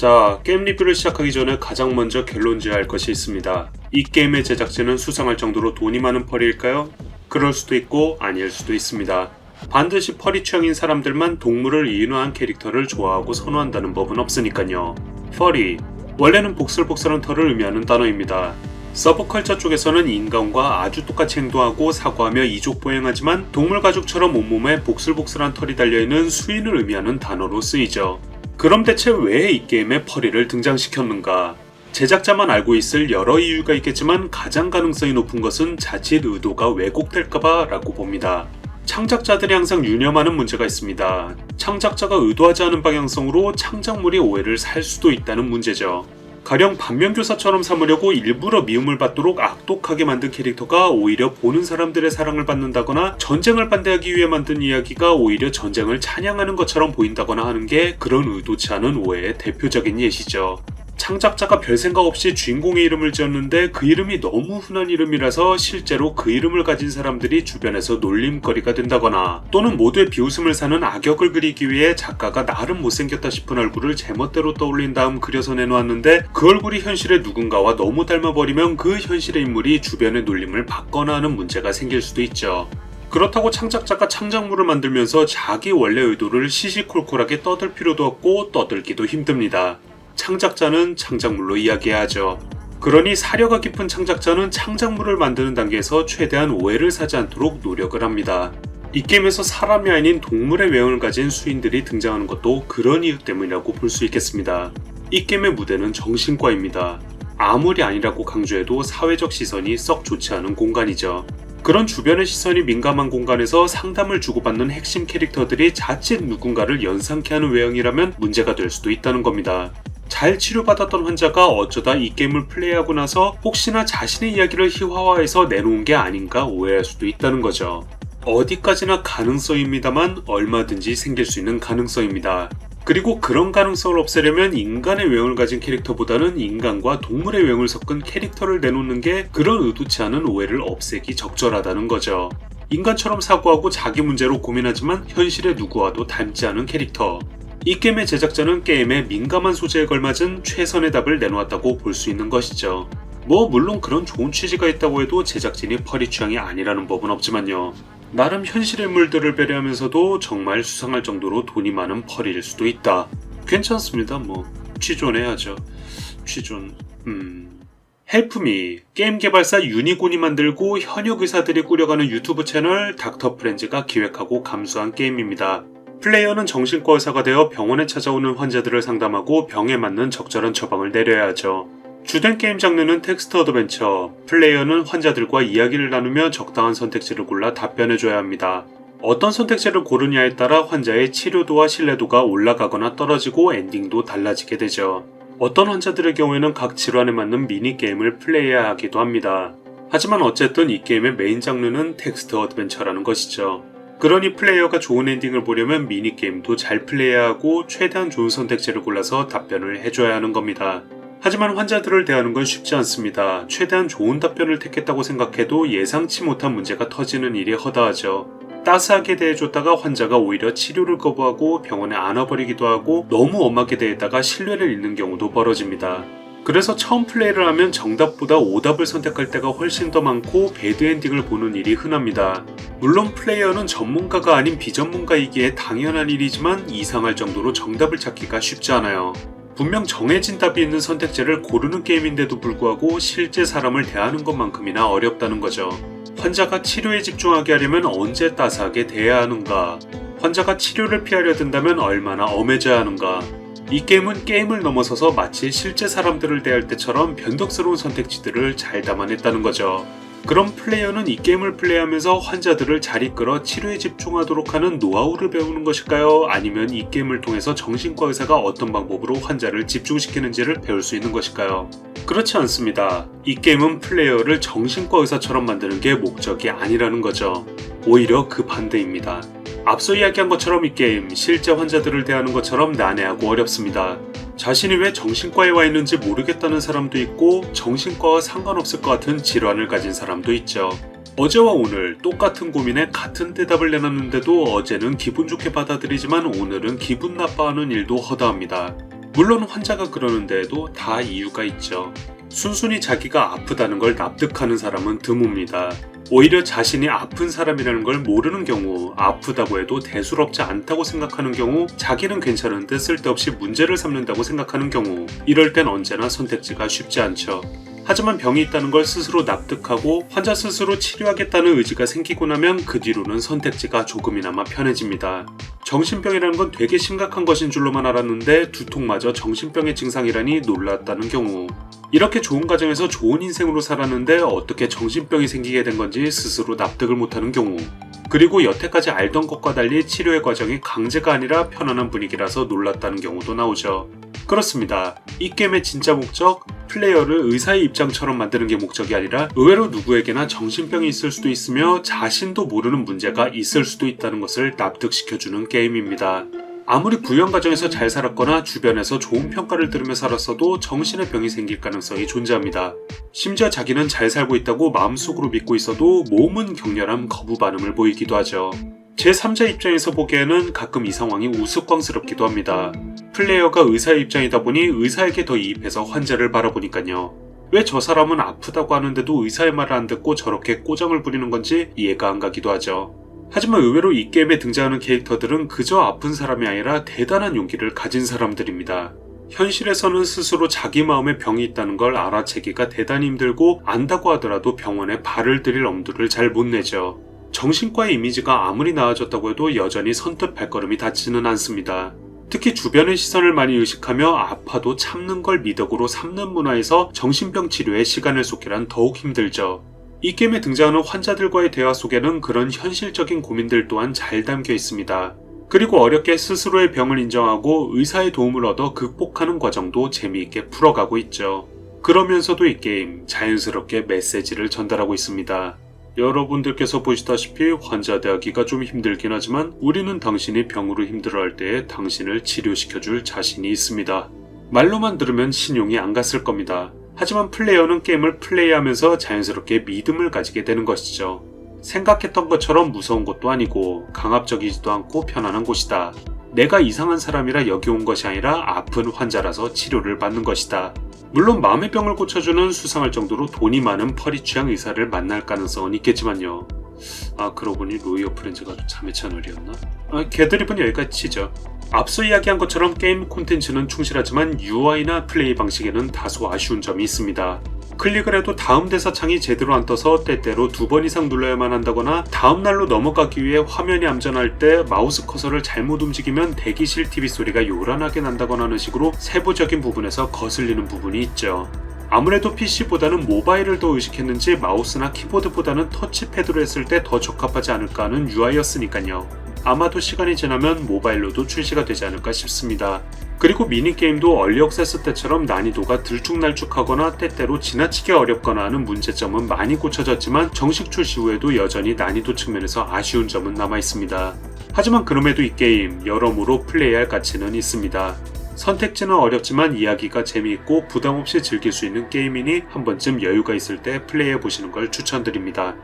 자, 게임 리뷰를 시작하기 전에 가장 먼저 결론지어야 할 것이 있습니다. 이 게임의 제작진은 수상할 정도로 돈이 많은 펄일까요? 그럴 수도 있고 아닐 수도 있습니다. 반드시 펄이 취향인 사람들만 동물을 이인화한 캐릭터를 좋아하고 선호한다는 법은 없으니까요. 펄이 원래는 복슬복슬한 털을 의미하는 단어입니다. 서브컬처 쪽에서는 인간과 아주 똑같이 행동하고 사고하며 이족 보행하지만 동물 가죽처럼 온몸에 복슬복슬한 털이 달려있는 수인을 의미하는 단어로 쓰이죠. 그럼 대체 왜 이 게임에 펄이를 등장시켰는가? 제작자만 알고 있을 여러 이유가 있겠지만 가장 가능성이 높은 것은 자칫 의도가 왜곡될까봐 라고 봅니다. 창작자들이 항상 유념하는 문제가 있습니다. 창작자가 의도하지 않은 방향성으로 창작물이 오해를 살 수도 있다는 문제죠. 가령 반면교사처럼 삼으려고 일부러 미움을 받도록 악독하게 만든 캐릭터가 오히려 보는 사람들의 사랑을 받는다거나 전쟁을 반대하기 위해 만든 이야기가 오히려 전쟁을 찬양하는 것처럼 보인다거나 하는 게 그런 의도치 않은 오해의 대표적인 예시죠. 창작자가 별 생각 없이 주인공의 이름을 지었는데 그 이름이 너무 흔한 이름이라서 실제로 그 이름을 가진 사람들이 주변에서 놀림거리가 된다거나 또는 모두의 비웃음을 사는 악역을 그리기 위해 작가가 나름 못생겼다 싶은 얼굴을 제멋대로 떠올린 다음 그려서 내놓았는데 그 얼굴이 현실의 누군가와 너무 닮아버리면 그 현실의 인물이 주변의 놀림을 받거나 하는 문제가 생길 수도 있죠. 그렇다고 창작자가 창작물을 만들면서 자기 원래 의도를 시시콜콜하게 떠들 필요도 없고 떠들기도 힘듭니다. 창작자는 창작물로 이야기해야죠. 그러니 사려가 깊은 창작자는 창작물을 만드는 단계에서 최대한 오해를 사지 않도록 노력을 합니다. 이 게임에서 사람이 아닌 동물의 외형을 가진 수인들이 등장하는 것도 그런 이유 때문이라고 볼 수 있겠습니다. 이 게임의 무대는 정신과입니다. 아무리 아니라고 강조해도 사회적 시선이 썩 좋지 않은 공간이죠. 그런 주변의 시선이 민감한 공간에서 상담을 주고받는 핵심 캐릭터들이 자칫 누군가를 연상케 하는 외형이라면 문제가 될 수도 있다는 겁니다. 잘 치료받았던 환자가 어쩌다 이 게임을 플레이하고 나서 혹시나 자신의 이야기를 희화화해서 내놓은 게 아닌가 오해할 수도 있다는 거죠. 어디까지나 가능성입니다만 얼마든지 생길 수 있는 가능성입니다. 그리고 그런 가능성을 없애려면 인간의 외형을 가진 캐릭터보다는 인간과 동물의 외형을 섞은 캐릭터를 내놓는 게 그런 의도치 않은 오해를 없애기 적절하다는 거죠. 인간처럼 사고하고 자기 문제로 고민하지만 현실의 누구와도 닮지 않은 캐릭터. 이 게임의 제작자는 게임에 민감한 소재에 걸맞은 최선의 답을 내놓았다고 볼 수 있는 것이죠. 뭐 물론 그런 좋은 취지가 있다고 해도 제작진이 펄이 취향이 아니라는 법은 없지만요. 나름 현실의 물들을 배려하면서도 정말 수상할 정도로 돈이 많은 펄일 수도 있다. 괜찮습니다. 뭐 취존해야죠. 취존. 음. 헬프미 게임 개발사 유니곤이 만들고 현역 의사들이 꾸려가는 유튜브 채널 닥터 프렌즈가 기획하고 감수한 게임입니다. 플레이어는 정신과 의사가 되어 병원에 찾아오는 환자들을 상담하고 병에 맞는 적절한 처방을 내려야 하죠. 주된 게임 장르는 텍스트 어드벤처, 플레이어는 환자들과 이야기를 나누며 적당한 선택지를 골라 답변해줘야 합니다. 어떤 선택지를 고르냐에 따라 환자의 치료도와 신뢰도가 올라가거나 떨어지고 엔딩도 달라지게 되죠. 어떤 환자들의 경우에는 각 질환에 맞는 미니게임을 플레이해야 하기도 합니다. 하지만 어쨌든 이 게임의 메인 장르는 텍스트 어드벤처라는 것이죠. 그러니 플레이어가 좋은 엔딩을 보려면 미니게임도 잘 플레이해야 하고 최대한 좋은 선택지를 골라서 답변을 해줘야 하는 겁니다. 하지만 환자들을 대하는 건 쉽지 않습니다. 최대한 좋은 답변을 택했다고 생각해도 예상치 못한 문제가 터지는 일이 허다하죠. 따스하게 대해줬다가 환자가 오히려 치료를 거부하고 병원에 안아버리기도 하고 너무 엄하게 대했다가 신뢰를 잃는 경우도 벌어집니다. 그래서 처음 플레이를 하면 정답보다 오답을 선택할 때가 훨씬 더 많고 배드 엔딩을 보는 일이 흔합니다. 물론 플레이어는 전문가가 아닌 비전문가이기에 당연한 일이지만 이상할 정도로 정답을 찾기가 쉽지 않아요. 분명 정해진 답이 있는 선택지를 고르는 게임인데도 불구하고 실제 사람을 대하는 것만큼이나 어렵다는 거죠. 환자가 치료에 집중하게 하려면 언제 따스하게 대해야 하는가? 환자가 치료를 피하려 든다면 얼마나 엄해져야 하는가? 이 게임은 게임을 넘어서서 마치 실제 사람들을 대할 때처럼 변덕스러운 선택지들을 잘 담아냈다는 거죠. 그럼 플레이어는 이 게임을 플레이하면서 환자들을 잘 이끌어 치료에 집중하도록 하는 노하우를 배우는 것일까요? 아니면 이 게임을 통해서 정신과 의사가 어떤 방법으로 환자를 집중시키는지를 배울 수 있는 것일까요? 그렇지 않습니다. 이 게임은 플레이어를 정신과 의사처럼 만드는 게 목적이 아니라는 거죠. 오히려 그 반대입니다. 앞서 이야기한 것처럼 이 게임 실제 환자들을 대하는 것처럼 난해하고 어렵습니다. 자신이 왜 정신과에 와 있는지 모르겠다는 사람도 있고 정신과와 상관없을 것 같은 질환을 가진 사람도 있죠. 어제와 오늘 똑같은 고민에 같은 대답을 내놨는데도 어제는 기분 좋게 받아들이지만 오늘은 기분 나빠하는 일도 허다합니다. 물론 환자가 그러는데도 다 이유가 있죠. 순순히 자기가 아프다는 걸 납득하는 사람은 드뭅니다. 오히려 자신이 아픈 사람이라는 걸 모르는 경우, 아프다고 해도 대수롭지 않다고 생각하는 경우, 자기는 괜찮은데 쓸데없이 문제를 삼는다고 생각하는 경우, 이럴 땐 언제나 선택지가 쉽지 않죠. 하지만 병이 있다는 걸 스스로 납득하고 환자 스스로 치료하겠다는 의지가 생기고 나면 그 뒤로는 선택지가 조금이나마 편해집니다. 정신병이라는 건 되게 심각한 것인 줄로만 알았는데 두통마저 정신병의 증상이라니 놀랐다는 경우. 이렇게 좋은 가정에서 좋은 인생으로 살았는데 어떻게 정신병이 생기게 된 건지 스스로 납득을 못하는 경우. 그리고 여태까지 알던 것과 달리 치료의 과정이 강제가 아니라 편안한 분위기라서 놀랐다는 경우도 나오죠. 그렇습니다. 이 게임의 진짜 목적, 플레이어를 의사의 입장처럼 만드는 게 목적이 아니라 의외로 누구에게나 정신병이 있을 수도 있으며 자신도 모르는 문제가 있을 수도 있다는 것을 납득시켜주는 게임입니다. 아무리 부연 가정에서 잘 살았거나 주변에서 좋은 평가를 들으며 살았어도 정신의 병이 생길 가능성이 존재합니다. 심지어 자기는 잘 살고 있다고 마음속으로 믿고 있어도 몸은 격렬한 거부 반응을 보이기도 하죠. 제3자 입장에서 보기에는 가끔 이 상황이 우스꽝스럽기도 합니다. 플레이어가 의사의 입장이다 보니 의사에게 더 이입해서 환자를 바라보니까요. 왜 저 사람은 아프다고 하는데도 의사의 말을 안 듣고 저렇게 꼬정을 부리는 건지 이해가 안 가기도 하죠. 하지만 의외로 이 게임에 등장하는 캐릭터들은 그저 아픈 사람이 아니라 대단한 용기를 가진 사람들입니다. 현실에서는 스스로 자기 마음에 병이 있다는 걸 알아채기가 대단히 힘들고 안다고 하더라도 병원에 발을 들일 엄두를 잘 못 내죠. 정신과의 이미지가 아무리 나아졌다고 해도 여전히 선뜻 발걸음이 닿지는 않습니다. 특히 주변의 시선을 많이 의식하며 아파도 참는 걸 미덕으로 삼는 문화에서 정신병 치료에 시간을 쏟기란 더욱 힘들죠. 이 게임에 등장하는 환자들과의 대화 속에는 그런 현실적인 고민들 또한 잘 담겨 있습니다. 그리고 어렵게 스스로의 병을 인정하고 의사의 도움을 얻어 극복하는 과정도 재미있게 풀어가고 있죠. 그러면서도 이 게임 자연스럽게 메시지를 전달하고 있습니다. 여러분들께서 보시다시피 환자 대하기가 좀 힘들긴 하지만 우리는 당신이 병으로 힘들어할 때에 당신을 치료시켜줄 자신이 있습니다. 말로만 들으면 신용이 안 갔을 겁니다. 하지만 플레이어는 게임을 플레이하면서 자연스럽게 믿음을 가지게 되는 것이죠. 생각했던 것처럼 무서운 곳도 아니고 강압적이지도 않고 편안한 곳이다. 내가 이상한 사람이라 여기 온 것이 아니라 아픈 환자라서 치료를 받는 것이다. 물론 마음의 병을 고쳐주는 수상할 정도로 돈이 많은 펄이 취향 의사를 만날 가능성은 있겠지만요. 아 그러고 보니 로이어 프렌즈가 자매 채널이었나? 아, 개드립은 여기까지 치죠. 앞서 이야기한 것처럼 게임 콘텐츠는 충실하지만 UI나 플레이 방식에는 다소 아쉬운 점이 있습니다. 클릭을 해도 다음 대사 창이 제대로 안 떠서 때때로 두 번 이상 눌러야만 한다거나 다음 날로 넘어가기 위해 화면이 암전할 때 마우스 커서를 잘못 움직이면 대기실 TV 소리가 요란하게 난다거나 하는 식으로 세부적인 부분에서 거슬리는 부분이 있죠. 아무래도 PC보다는 모바일을 더 의식했는지 마우스나 키보드보다는 터치패드로 했을 때 더 적합하지 않을까 하는 UI였으니까요. 아마도 시간이 지나면 모바일로도 출시가 되지 않을까 싶습니다. 그리고 미니게임도 얼리 억세스 때처럼 난이도가 들쭉날쭉하거나 때때로 지나치게 어렵거나 하는 문제점은 많이 고쳐졌지만 정식 출시 후에도 여전히 난이도 측면에서 아쉬운 점은 남아 있습니다. 하지만 그럼에도 이 게임 여러모로 플레이할 가치는 있습니다. 선택지는 어렵지만 이야기가 재미있고 부담없이 즐길 수 있는 게임이니 한 번쯤 여유가 있을 때 플레이해 보시는 걸 추천드립니다.